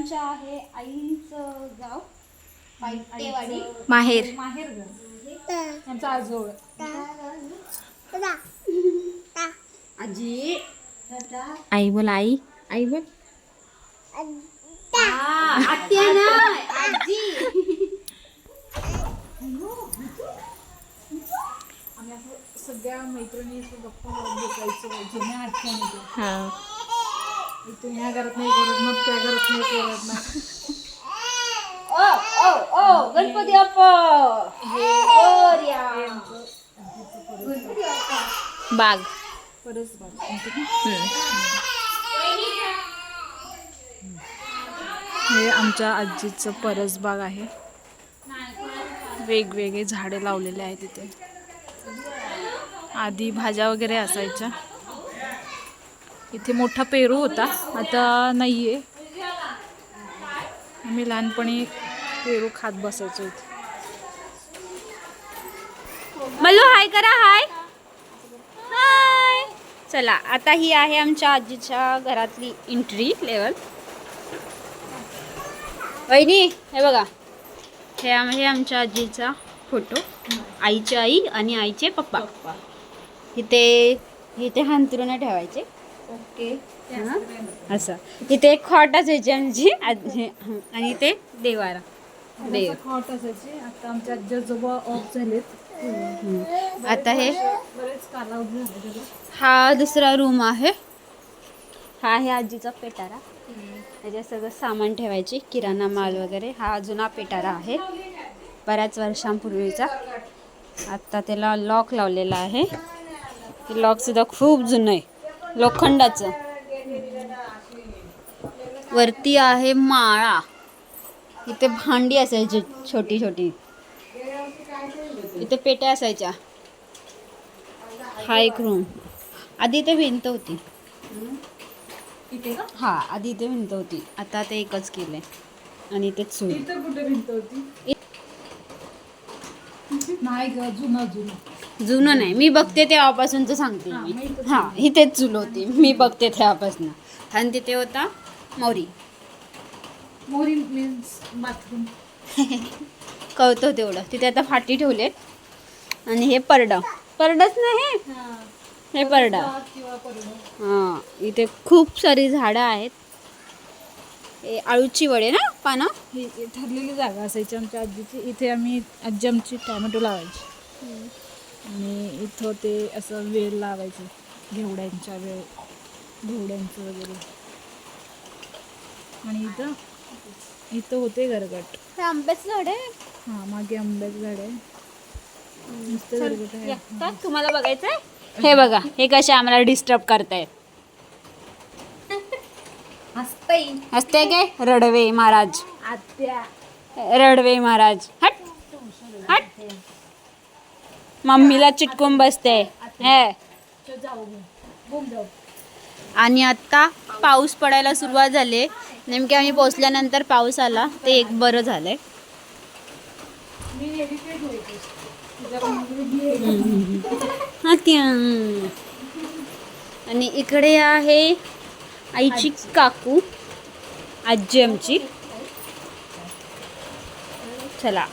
आमच्या आहे आईंचं गाव. पायटेवाडी. माहेर. माहेर गाव आजोळ. आजी. आई बोल आई. आई बोल. आत्या ना. आजी. आम्ही असं सगळ्या मैत्रिणी असं गप्पा मारत बसायचो जुन्या आठवणी हा. इथून ह्या घरात नाही करत मग त्या घरात नाही करत ना. ओ ओ ओ गणपती बाप्पा. मोरया. बाग. परस बाग. हम्म. हे आमच्या आजीचं परसबाग आहे. वेगवेगळे झाडे लावलेले आहेत तिथे आधी भाज्या वगैरे असायच्या. इथे मोठा पेरू होता. आता नाहीये. आम्ही लहानपणी पेरू खात बसायचो इथे. मल्लू हाय करा हाय. हाय. चला आता ही आहे आमच्या आजीच्या घरातली एंट्री लेवल वहिनी हे बघा. हे आम- हे आमच्या आजीचा फोटो आईची आई आणि आईचे पप्पा. इथे इथे हांतरून ठेवायचे. ओके? असं. इथे एक खॉट असायची आमची. आजी आणि इथे देवारा. देव. हॉट असायचे. आता आमच्या आजी आजोबा ऑफ झालेत. हं. आता हे? बरेच कालावधी झाले त्याला. हा दुसरा रूम आहे. हा आहे आजीचा पेटारा. त्याच्यात सगळं सामान ठेवायचे. किराणा माल वगैरे. हा जुना पेटारा आहे. बऱ्याच वर्षांपूर्वीचा. आत्ता त्याला लॉक लावलेला आहे. ते लॉकसुद्धा खूप जुनं आहे. लोखंडाचं. वरती आहे माळा. इथे भांडी असायची छोटी छोटी इथे पेट्या असायच्या. हा एक रूम आधी इथे भिंत होती. हा आधी इथे भिंत होती. आता ते एकच केलंय. आणि इथे चूल. होती? नाही ग जुनं जुनं. जुनं नाही. मी बघते तेव्हापासूनच सांगते. हा, मी हा इथेच चूल होती. मी बघते तेव्हापासून. आणि तिथे होता मौरी. मोरी मीन्स बाथरूम कळतं तेवढं. तिथे आता फाटी ठेवलेत. आणि हे परडा. परडाच नाही हे? परडा. हा इथे खूप सारी झाडं आहेत. हे आळूची वडे ना पानं? ही ठरलेली जागा असायची आमच्या आजीची. इथे आम्ही आजी आमची टॅमॅटो लावायची. आणि इथं ते असं वेल लावायचे घेवड्यांच्या वेळ घेवड्यांचं वगैरे. आणि इथं? इथं होते गरगट हे आंब्याचं झाड आहे? हां मागे आंब्याचं झाड आहे. नुसतं गरगट आहे. तुम्हाला हे बघा हे कसे आम्हाला डिस्टर्ब करतायत. असते काय? रडवे महाराज. आत्या. रडवे महाराज. हट. हट. मम्मीला चिटकून बसते. हे. आणि आता पाऊस पडायला सुरुवात झाली. नेमके आम्ही पोचल्यानंतर पाऊस आला. ते एक बरं झालंय. हा आणि इकडे आहे आईची काकू. आजी आमची. चला.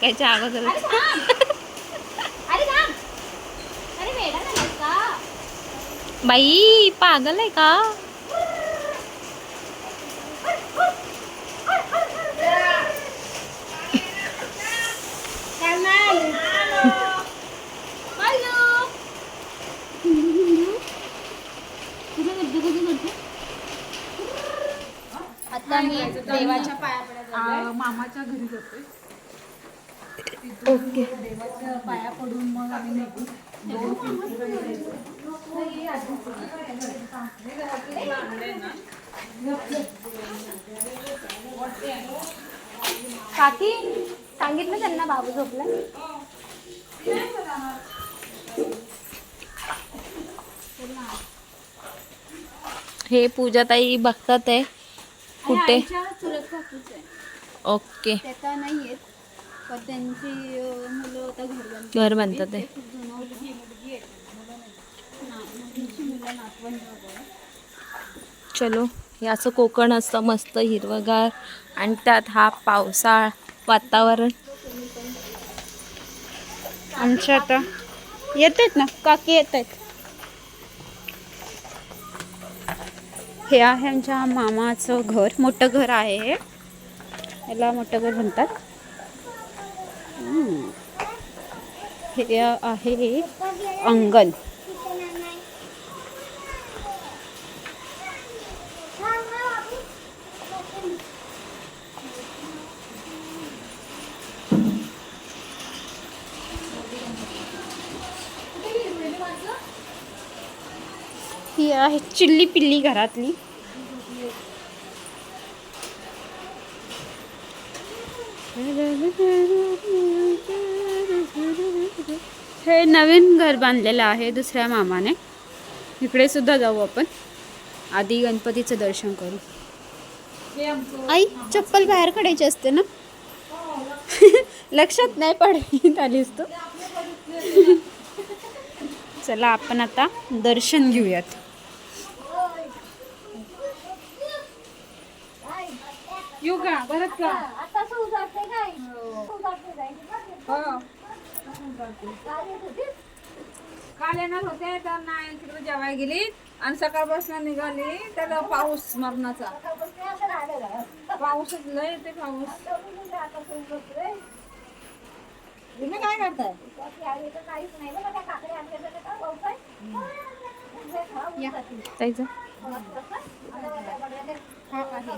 टाकायच्या का? बाई पागल आहे का? आता मी देवाच्या पाया मामाच्या घरी जातोय ओके. देवाच्या पाया पडून मग आम्ही निघू. काकी सांगितलं त्यांना बाबू झोपला? हे पूजाताई बघतात आहे. कुठे? ओके. ते आता नाही आहेत पण त्यांची अं, मुलं आता घर बांधतात घर बांधतात आहे खूप जुनं होतं. ना- मुलींची मुलं नातवंड वगैरे. चलो हे असं कोकण असतं मस्त हिरवगार. आणि त्यात हा पावसाळ वातावरण. आमच्या आता येत आहेत ना? काकी येत आहेत हे आहे आमच्या मामाचं घर. मोठं घर आहे हे. याला मोठं घर म्हणतात. हे आहे अंगण. ही आहे चिल्ली पिल्ली घरातली. हे नवीन घर बांधलेलं आहे दुसऱ्या मामाने. इकडे सुद्धा जाऊ आपण. आधी गणपतीचं दर्शन करू. आई चप्पल बाहेर काढायची असते ना? लक्षात नाही पडत आलीस तू. चला आपण आता दर्शन घेऊयात. का बरंच का काल येणार होते तर नाही तिकडे जेवायला गेली आणि सकाळपासून निघाली. तर पाऊस मरणाचा. पाऊसच लय येते पाऊस. तुम्ही काय करताय?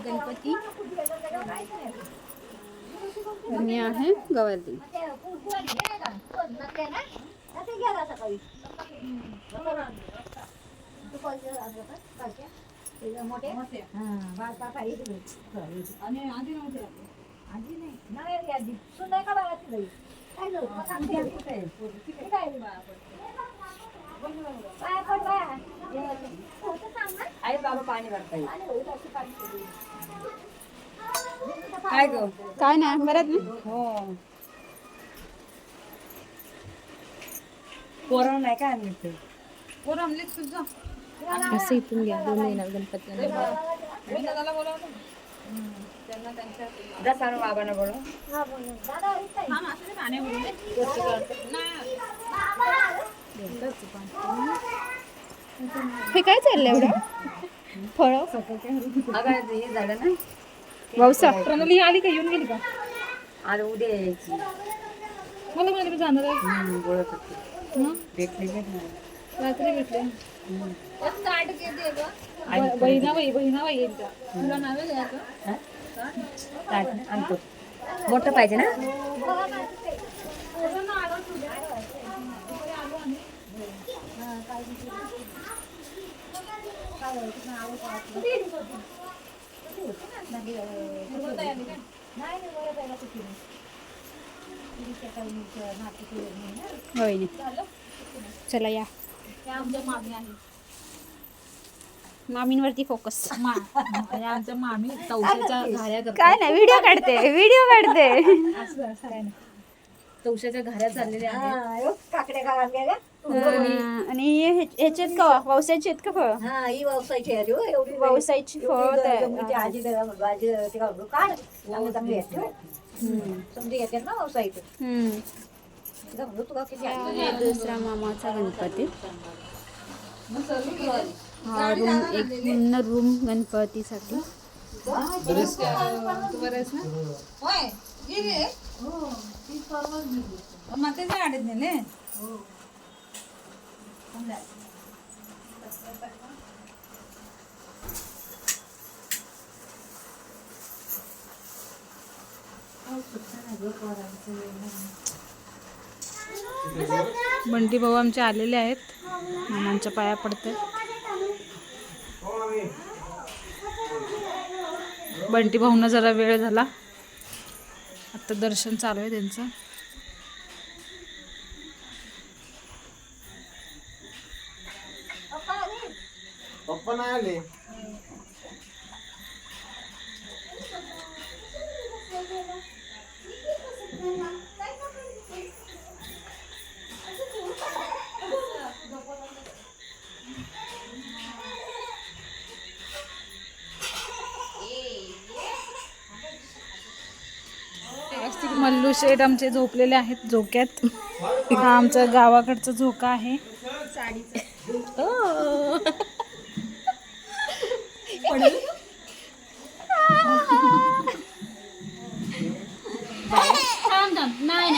गणपती. कुठे आणि आहे गवरती आई बाबा पाणी भरता येईल काय ग? काय नाही बरं ना. हो. पोरं नाही काय आणले ते? तुझं असं इथून घ्या दोन येणार गणपती बाबांना बोलव. हे काय चाललंय एवढं? फळ अगं हे झालं ना. पावसा प्रणाली आली का? येऊन गेली का? आणि उद्या यायची. मला म्हणाले मी जाणार आहे? हम्म, बोलत होती. हं? भेटली रात्री भेटले. ब- बहिणाबाई बहिणाबाई येईल का तुला नाव द्यायचं काय आणतो. मोठं पाहिजे ना? होय चला या. त्या आमच्या मामी आहे मामींवरती फोकस आमच्या मामी काय नाही. व्हिडिओ काढते व्हिडिओ काढते. असं असं काय नाही. तवशाच्या घाऱ्या चाललेल्या आहेत. हा, यो, काकड्या गावात गेल्या? हा, आणि हे- ह्याच्यात का? पावसाचे आहेत का फळ? हा ही व्यवसायची आहे हो, एवढी पावसाची फळ एवढी आजी भाजी ते काढून काढ. चांगली चांगली येते हो. समजी येतात ना व्यवसायिक तुला किती आहे? दुसरा मामाचा गणपती. हा रूम एक पूर्ण रूम गणपतीसाठी. तू बरं गेली नेले बंटी भाऊ आमचे आलेले आहेत. मामांच्या पाया पडतात बंटी भाऊंना जरा वेळ झाला. आता दर्शन चालू आहे त्यांचं. पप्पा नाही आले. मल्लू शेठ आमचे झोपलेले आहेत झोक्यात. हा आमचा गावाकडचा झोका आहे.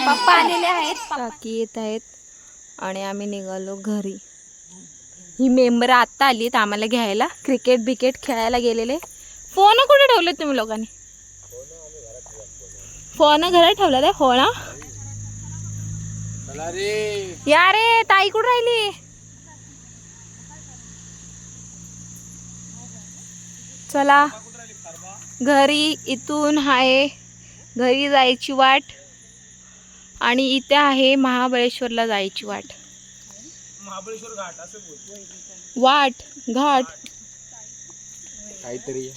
पप्पा आलेले आहेत. काकी येत आहेत. आणि आम्ही निघालो घरी. ही मेंबर आत्ता आली आहेत आम्हाला घ्यायला. क्रिकेट बिकेट खेळायला गेलेले. फोन कुठे ठेवले तुम्ही लोकांनी? फोन घरात ठेवला रे फोन या रे ताई कुठे राहिली? चला. घरी इथून आहे. घरी जायची वाट. आणि इथे आहे महाबळेश्वरला जायची वाट. वाट घाट. काहीतरी.